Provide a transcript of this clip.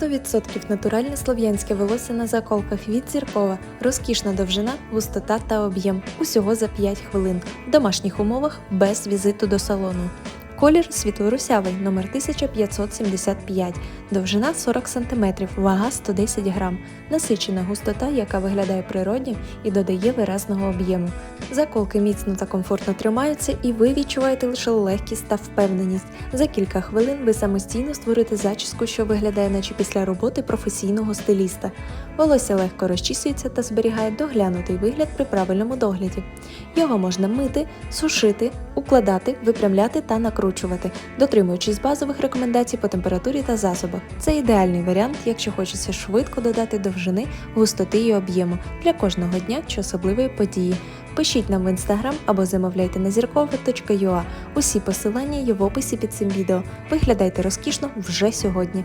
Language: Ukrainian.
100% натуральне слов'янське волосся на заколках від зіркова, розкішна довжина, густота та об'єм. Усього за 5 хвилин. В домашніх умовах без візиту до салону. Колір світло-русявий, номер 1575, довжина 40 см, вага 110 грам, насичена густота, яка виглядає природньо і додає виразного об'єму. Заколки міцно та комфортно тримаються, і ви відчуваєте лише легкість та впевненість. За кілька хвилин ви самостійно створите зачіску, що виглядає, наче після роботи професійного стиліста. Волосся легко розчісується та зберігає доглянутий вигляд при правильному догляді. Його можна мити, сушити, укладати, випрямляти та накручувати, дотримуючись базових рекомендацій по температурі та засобах. Це ідеальний варіант, якщо хочеться швидко додати довжини, густоти і об'єму для кожного дня чи особливої події. Пишіть нам в інстаграм або замовляйте на зіркова.ua. Усі посилання є в описі під цим відео. Виглядайте розкішно вже сьогодні.